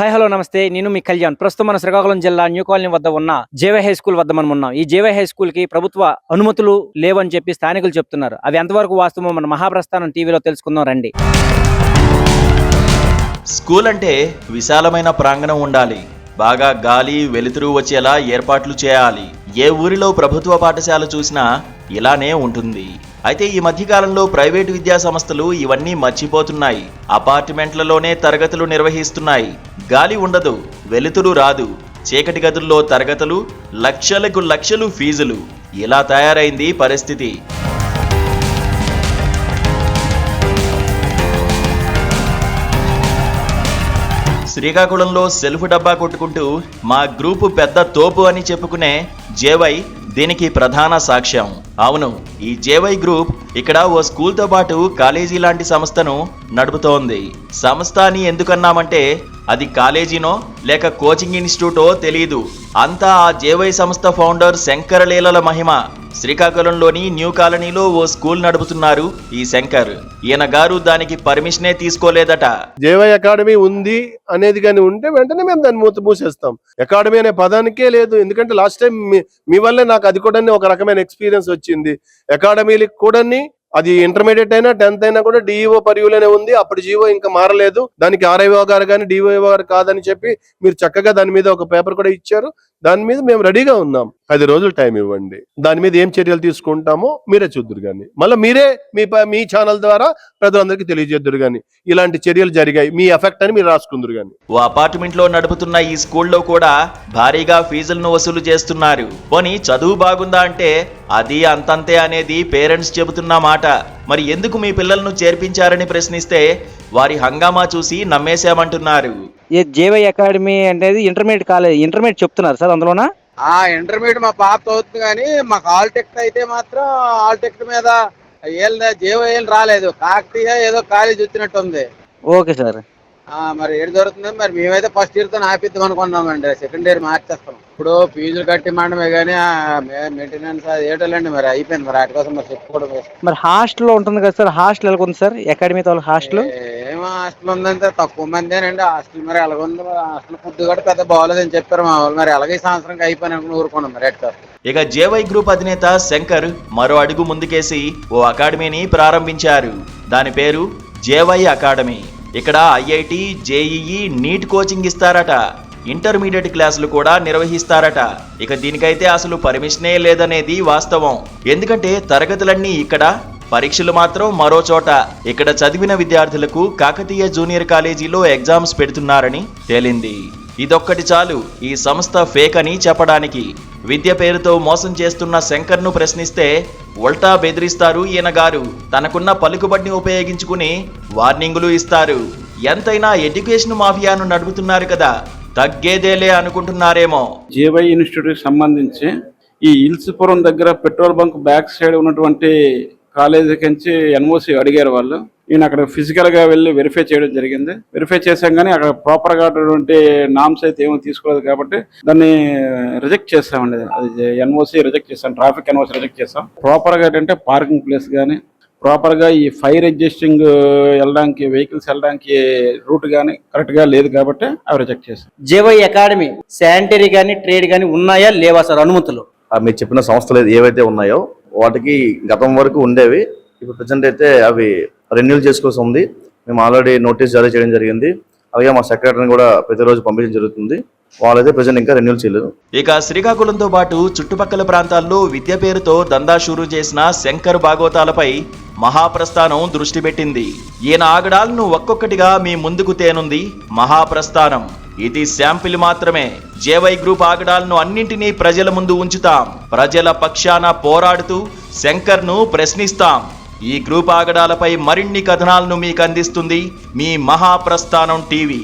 Hi hello నమస్తే. నేను మీ కళ్యాణ్. ప్రస్తుతం మన శ్రీకాకుళం జిల్లా న్యూ కాలనీ వద్ద ఉన్న జేవై హై స్కూల్ వద్ద మనం ఉన్నాం. ఈ జేవై హై స్కూల్కి ప్రభుత్వ అనుమతులు లేవని చెప్పి స్థానికులు చెప్తున్నారు. అవి ఎంతవరకు వాస్తవం మన మహాప్రస్థానం టీవీలో తెలుసుకుందాం రండి. స్కూల్ అంటే విశాలమైన ప్రాంగణం ఉండాలి. బాగా గాలి వెలుతురు వచ్చేలా ఏర్పాట్లు చేయాలి. ఏ ఊరిలో ప్రభుత్వ పాఠశాల చూసినా ఇలానే ఉంటుంది. అయితే ఈ మధ్యకాలంలో ప్రైవేటు విద్యా సంస్థలు ఇవన్నీ మర్చిపోతున్నాయి. అపార్ట్మెంట్లలోనే తరగతులు నిర్వహిస్తున్నాయి. గాలి ఉండదు వెలుతురు రాదు. చీకటి గదుల్లో తరగతులు లక్షలకు లక్షలు ఫీజులు. ఇలా తయారైంది పరిస్థితి. శ్రీకాకుళంలో సెల్ఫ్ డబ్బా కొట్టుకుంటూ మా గ్రూపు పెద్ద తోపు అని చెప్పుకునే జేవై దీనికి ప్రధాన సాక్ష్యం. అవును ఈ జేవై గ్రూప్ ఇక్కడ ఓ స్కూల్తో పాటు కాలేజీ లాంటి సంస్థను నడుపుతోంది. సంస్థ అని ఎందుకన్నామంటే అది కాలేజీనో లేక కోచింగ్ ఇన్స్టిట్యూటో తెలియదు అంతా ఆ జేవై సంస్థ ఫౌండర్ శంకరలీలల మహిమ. శ్రీకాకుళంలోని న్యూ కాలనీలో ఓ స్కూల్ నడుపుతున్నారు ఈ శంకర్. ఈయన గారు దానికి పర్మిషనే తీసుకోలేదట. జేవై అకాడమీ ఉంది అనేది కానీ ఉంటే వెంటనే మేము దాన్ని మూత మూసేస్తాం. అకాడమీ అనే పదానికే లేదు. ఎందుకంటే లాస్ట్ టైం మీ మీ వల్లే నాకు అది కూడా ఒక రకమైన ఎక్స్పీరియన్స్ వచ్చింది. అకాడమీలకు కూడా అది ఇంటర్మీడియట్ అయినా టెన్త్ అయినా కూడా డిఈఓ పరివులోనే ఉంది. అప్పుడు జీవో ఇంకా మారలేదు. దానికి ఆర్ఐఓ గారు కానీ డిఓ గారు కాదని చెప్పి మీరు చక్కగా దాని మీద ఒక పేపర్ కూడా ఇచ్చారు. దాని మీద మేము రెడీగా ఉన్నాం. పది రోజులు టైం ఇవ్వండి. దాని మీద ఏం చర్యలు తీసుకుంటామో మీరే చూద్దరు కానీ మళ్ళీ మీరే మీ ప- మీ ఛానల్ ద్వారా ప్రజలందరికీ తెలియజేద్దరు కానీ ఇలాంటి చర్యలు జరిగాయి. మీ ఎఫెక్ట్ అని మీరు రాసుకుందరు కానీ ఓ అపార్ట్మెంట్లో నడుపుతున్న ఈ స్కూల్లో కూడా భారీగా ఫీజులను వసూలు చేస్తున్నారు. పోనీ చదువు బాగుందా అంటే అది అంతంతే అనేది పేరెంట్స్ చెబుతున్న మాట. మరి ఎందుకు మీ పిల్లలను చేర్పించారని ప్రశ్నిస్తే వారి హంగామా చూసి నమ్మేశామంటున్నారు. ఈ జేవై అకాడమీ అనేది ఇంటర్మీడియట్ కాలేజ్ ఇంటర్మీడియట్ చెప్తున్నారు సార్ అందులోనా? ఆ ఇంటర్మీడియట్ మా పాప చదువుతుంది కానీ మాకు ఆల్ టెక్ట్ అయితే మాత్రం ఆల్ టెక్ట్ మీద జీవో ఏం రాలేదు. కాకతీయ ఏదో కాలేజ్ వచ్చినట్టు ఉంది. Okay sir. ఆ, మరి ఏడు దొరుకుతుంది మరి మేమైతే ఫస్ట్ ఇయర్తో ఆపిద్దాం అనుకున్నామండి సెకండ్ ఇయర్ మార్చేస్తాం. ఇప్పుడు ఫీజులు కట్టి మండమే కానీ మెయింటెనెన్స్ అది ఏటోలేండి మరి. అయిపోయింది మరి. వాటి కోసం మరి చెప్పుకోవడం. మరి హాస్టల్ ఉంటుంది కదా సార్. హాస్టల్ ఎలా ఉంది సార్? Academy hostel? ఏం హాస్టల్ ఉందంటే తక్కువ మందేనండి హాస్టల్ మరి ఎలాగుంది? మరి హాస్టల్ ఫుడ్ కూడా పెద్ద బాగోలేదని చెప్పారు మా వాళ్ళు. మరి ఎలాగే సంవత్సరం అయిపోయిన ఊరుకున్నాం మరి ఎట్లా? ఇక జేవై గ్రూప్ అధినేత శంకర్ మరో అడుగు ముందుకేసి ఓ అకాడమీని ప్రారంభించారు. దాని పేరు జేవై అకాడమీ. ఇక్కడ ఐఐటి జేఈఈ నీట్ కోచింగ్ ఇస్తారట. ఇంటర్మీడియట్ క్లాసులు కూడా నిర్వహిస్తారట. ఇక దీనికైతే అసలు పర్మిషనే లేదనేది వాస్తవం. ఎందుకంటే తరగతులన్నీ ఇక్కడ పరీక్షలు మాత్రం మరో చోట. ఇక్కడ చదివిన విద్యార్థులకు కాకతీయ జూనియర్ కాలేజీలో ఎగ్జామ్స్ పెడుతున్నారని తేలింది. ఇదొక్కటి చాలు ఈ సంస్థ ఫేక్ అని చెప్పడానికి. విద్య పేరుతో మోసం చేస్తున్న శంకర్ను ప్రశ్నిస్తే ఉల్టా బెదిరిస్తారు ఈయన గారు. తనకున్న పలుకుబడిని ఉపయోగించుకుని వార్నింగులు ఇస్తారు. ఎంతైనా ఎడ్యుకేషన్ మాఫియాను నడుపుతున్నారు కదా తగ్గేదేలే అనుకుంటున్నారేమో. జేవై ఇన్స్టిట్యూట్ సంబంధించి ఈ ఇల్సుపురం దగ్గర పెట్రోల్ బంక్ బ్యాక్ సైడ్ ఉన్నటువంటి కాలేజీ నుంచి ఎన్ఓసి అడిగారు వాళ్ళు. నేను అక్కడ ఫిజికల్గా వెళ్ళి వెరిఫై చేయడం జరిగింది. వెరిఫై చేశాం కానీ అక్కడ ప్రాపర్గా ఉన్నటువంటి నామ్స్ అయితే ఏమీ తీసుకోలేదు కాబట్టి దాన్ని రిజెక్ట్ చేస్తామండి అది ఎన్ఓసి రిజెక్ట్ చేస్తాం ట్రాఫిక్ ఎన్ఓసి రిజెక్ట్ చేస్తాం ప్రాపర్గా ఏంటంటే పార్కింగ్ ప్లేస్ కానీ ప్రాపర్గా ఈ ఫైర్ అడ్జస్టింగ్ వెళ్ళడానికి వెహికల్స్ వెళ్ళడానికి రూట్ కానీ కరెక్ట్గా లేదు కాబట్టి అవి రిజెక్ట్ చేస్తాం జేవై అకాడమీ శానిటరీ కానీ ట్రేడ్ కానీ ఉన్నాయా లేవా సార్ అనుమతులు? ఆ మీరు చెప్పిన సంస్థలు ఏవైతే ఉన్నాయో వాటికి గతం వరకు ఉండేవి. ఇప్పుడు ప్రజెంట్ అయితే అవి రెన్యూల్ చేసుకోవాల్సి ఉంది. మేము ఆల్రెడీ నోటీస్ జారీ చేయడం జరిగింది. అలాగే మా సెక్రటరీని కూడా ప్రతిరోజు పంపించడం జరుగుతుంది. వాళ్ళైతే ప్రజెంట్ ఇంకా రెన్యూల్ చేయలేదు. ఇక శ్రీకాకుళంతో పాటు చుట్టుపక్కల ప్రాంతాల్లో విద్య పేరుతో దందా షురూ చేసిన శంకర్ భాగవతాలపై మహాప్రస్థానం దృష్టి పెట్టింది. ఈయన ఆగడాలను ఒక్కొక్కటిగా మీ ముందుకు తేనుంది మహాప్రస్థానం. ఇది శాంపిల్ మాత్రమే. జేవై గ్రూప్ ఆగడాలను అన్నింటినీ ప్రజల ముందు ఉంచుతాం. ప్రజల పక్షాన పోరాడుతూ శంకర్ను ప్రశ్నిస్తాం. ఈ గ్రూప్ ఆగడాలపై మరిన్ని కథనాలను మీకు అందిస్తుంది మీ మహాప్రస్థానం టీవీ.